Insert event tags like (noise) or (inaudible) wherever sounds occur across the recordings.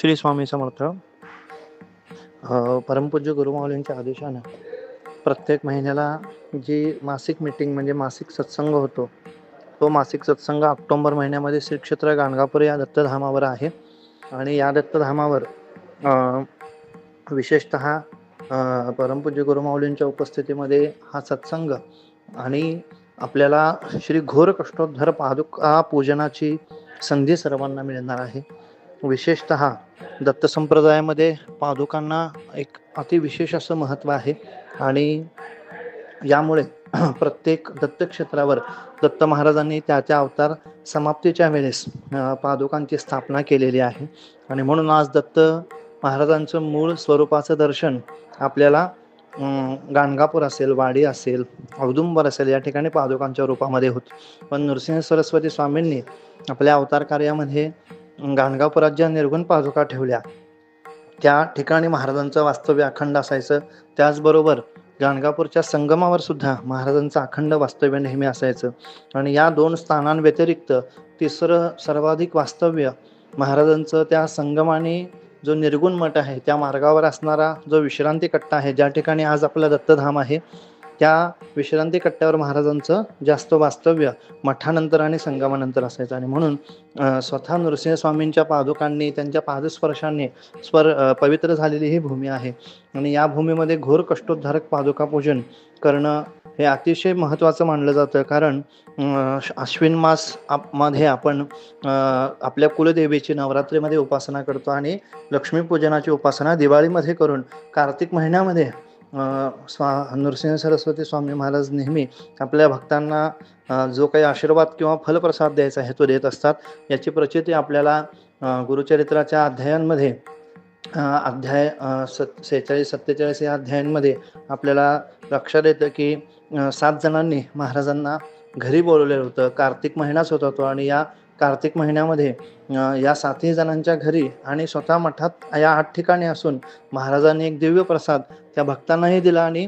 श्री स्वामी समर्थ परमपूज्य गुरुमाऊलींच्या आदेशानं प्रत्येक महिन्याला जी मासिक मीटिंग म्हणजे मासिक सत्संग होतो तो मासिक सत्संग ऑक्टोंबर महिन्यामध्ये श्री क्षेत्र गाणगापूर या दत्तधामावर आहे. आणि या दत्तधामावर विशेषत परमपूज्य गुरुमाऊलींच्या उपस्थितीमध्ये हा सत्संग आणि आपल्याला श्री घोर कष्टोद्धर पादुका पूजनाची संधी सर्वांना मिळणार आहे. विशेषत दत्त संप्रदायामध्ये पादुकांना एक अतिविशेष असं महत्त्व आहे. आणि यामुळे (clears throat) प्रत्येक दत्तक्षेत्रावर दत्त महाराजांनी त्या त्या अवतार समाप्तीच्या वेळेस पादुकांची स्थापना केलेली आहे. आणि म्हणून आज दत्त महाराजांचं मूळ स्वरूपाचं दर्शन आपल्याला गाणगापूर असेल वाडी असेल औदुंबर असेल या ठिकाणी पादुकांच्या रूपामध्ये होत. पण नृसिंह सरस्वती स्वामींनी आपल्या अवतार कार्यामध्ये गाणगापुरात ज्या निर्गुण पादुका ठेवल्या. त्या ठिकाणी महाराजांचं वास्तव्य अखंड असायचं. त्याचबरोबर गाणगापूरच्या संगमावर सुद्धा महाराजांचं अखंड वास्तव्य नेहमी असायचं. आणि या दोन स्थानांव्यतिरिक्त तिसरं सर्वाधिक वास्तव्य महाराजांचं त्या संगमाने जो निर्गुण मठ आहे त्या मार्गावर असणारा जो विश्रांती कट्टा आहे ज्या ठिकाणी आज आपलं दत्तधाम आहे त्या विश्रांती कट्ट्यावर महाराजांचं जास्त वास्तव्य मठानंतर आणि संगमानंतर असायचं. आणि म्हणून स्वतः नृसिंहस्वामींच्या पादुकांनी त्यांच्या पादस्पर्शाने स्वर पवित्र झालेली ही भूमी आहे. आणि या भूमीमध्ये घोर कष्टोद्धारक पादुका पूजन करणं हे अतिशय महत्त्वाचं मानलं जातं. कारण अश्विन मास आप- मध्ये आपण आपल्या कुलदेवीची नवरात्रीमध्ये उपासना करतो आणि लक्ष्मीपूजनाची उपासना दिवाळीमध्ये करून कार्तिक महिन्यामध्ये स्वा नृसिंह सरस्वती स्वामी महाराज नेहमी आपल्या भक्तांना जो काही आशीर्वाद किंवा फलप्रसाद द्यायचा हेतू तो देत असतात याची प्रचिती आपल्याला गुरुचरित्राच्या अध्यायांमध्ये अध्याय सत् सेहेचाळीस सत्तेचाळीस या अध्यायांमध्ये आपल्याला लक्षात येतं की सात जणांनी महाराजांना घरी बोलवलेलं होतं. कार्तिक महिनाच होता तो आणि या कार्तिक महिन्यामध्ये या सातही जणांच्या घरी आणि स्वतः मठात या आठ ठिकाणी असून महाराजांनी एक दिव्य प्रसाद त्या भक्तांनाही दिला आणि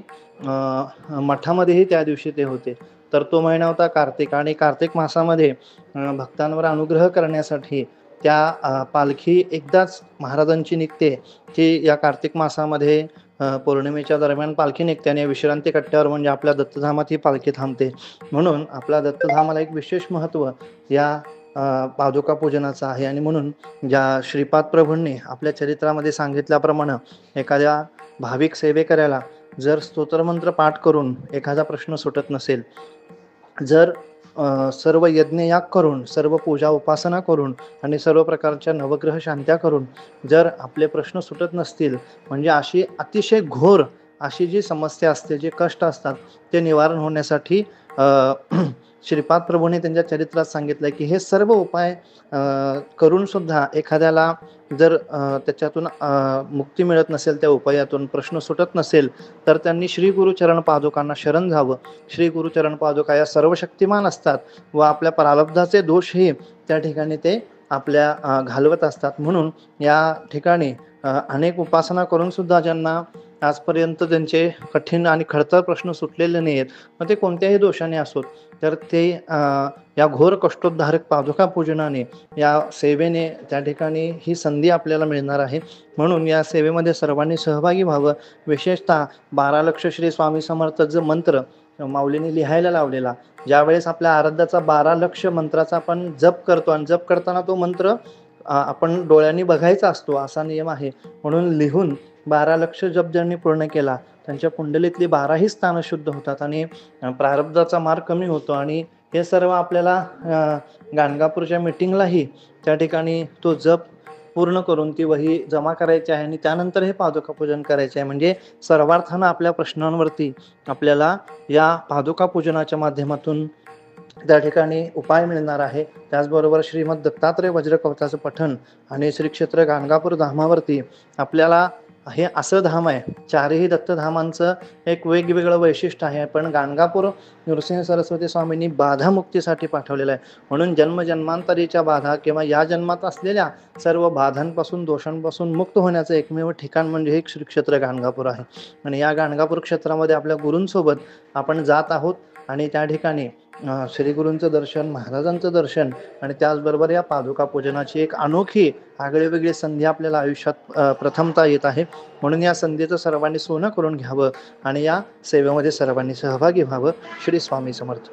मठामध्येही त्या दिवशी ते होते. तर तो महिना होता कार्तिक आणि कार्तिक मासामध्ये भक्तांवर अनुग्रह करण्यासाठी त्या पालखी एकदाच महाराजांची निघते की या कार्तिक मासामध्ये पौर्णिमेच्या दरम्यान पालखी निघते आणि या विश्रांती कट्ट्यावर म्हणजे आपल्या दत्तधामात ही पालखी थांबते. म्हणून आपल्या दत्तधामाला एक विशेष महत्त्व या पादुका पूजनाचा आहे. आणि म्हणून ज्या श्रीपाद प्रभूंनी आपल्या चरित्रामध्ये सांगितल्याप्रमाणे एखाद्या भाविक सेवेकऱ्याला जर स्तोत्रमंत्र पाठ करून एखादा प्रश्न सुटत नसेल जर सर्व यज्ञयाग करून सर्व पूजा उपासना करून आणि सर्व प्रकारच्या नवग्रह शांत्या करून जर आपले प्रश्न सुटत नसतील म्हणजे अशी अतिशय घोर अशी जी समस्या असते जे कष्ट असतात ते निवारण होण्यासाठी श्रीपाद प्रभूने त्यांच्या चरित्रात सांगितलं की हे सर्व उपाय करून सुद्धा एखाद्याला जर त्याच्यातून मुक्ती मिळत नसेल त्या उपायातून प्रश्न सुटत नसेल तर त्यांनी श्री गुरुचरण पादुकांना शरण जावं श्री गुरुचरण पादुका या सर्व शक्तिमान असतात व आपल्या प्रारब्धाचे दोषही त्या ठिकाणी ते आपल्या घालवत असतात. म्हणून या ठिकाणी अनेक उपासना करून सुद्धा ज्यांना आजपर्यंत त्यांचे कठीण आणि खडतर प्रश्न सुटलेले नाही आहेत मग ते कोणत्याही दोषाने असोत. तर ते या घोर कष्टोद्धारक पादुका पूजनाने या सेवेने त्या ठिकाणी ही संधी आपल्याला मिळणार आहे. म्हणून या सेवेमध्ये सर्वांनी सहभागी व्हावं. विशेषतः बारा लक्ष श्री स्वामी समर्थ जो मंत्र माऊलीने लिहायला लावलेला. ज्यावेळेस आपल्या आराध्याचा बारा लक्ष मंत्राचा आपण जप करतो आणि जप करताना तो मंत्र आपण डोळ्यांनी बघायचा असतो असा नियम आहे. म्हणून लिहून बारा लक्ष जप ज्यांनी पूर्ण केला त्यांच्या कुंडलीतली बाराही स्थानं शुद्ध होतात आणि प्रारब्धाचा मार कमी होतो आणि हे सर्व आपल्याला गाणगापूरच्या मिटिंगलाही त्या ठिकाणी तो जप पूर्ण करून ती वही जमा करायची आहे आणि त्यानंतर हे पादुका पूजन करायचे आहे. म्हणजे सर्वार्थानं आपल्या प्रश्नांवरती आपल्याला या पादुका पूजनाच्या माध्यमातून त्या ठिकाणी उपाय मिळणार आहे. त्याचबरोबर श्रीमद दत्तात्रय वज्रकवचाचं पठण आणि श्री क्षेत्र गाणगापूर धामावरती आपल्याला हे असं धाम आहे. चारही दत्तधामांचं एक वेगवेगळं वैशिष्ट्य आहे. पण गाणगापूर नृसिंह सरस्वती स्वामींनी बाधामुक्तीसाठी पाठवलेलं आहे. म्हणून जन्मजन्मांतरीच्या बाधा किंवा या जन्मात असलेल्या सर्व बाधांपासून दोषांपासून मुक्त होण्याचं एकमेव ठिकाण म्हणजे हे श्री क्षेत्र गाणगापूर आहे. आणि या गाणगापूर क्षेत्रामध्ये आपल्या गुरूंसोबत आपण जात आहोत आणि त्या ठिकाणी श्रीगुरूंचं दर्शन महाराजांचं दर्शन आणि त्याचबरोबर या पादुका पूजनाची एक अनोखी आगळीवेगळी संधी आपल्याला आयुष्यात प्रथमता येत आहे. म्हणून या संधीचं सर्वांनी सोनं करून घ्यावं आणि या सेवेमध्ये सर्वांनी सहभागी व्हावं. श्री स्वामी समर्थ.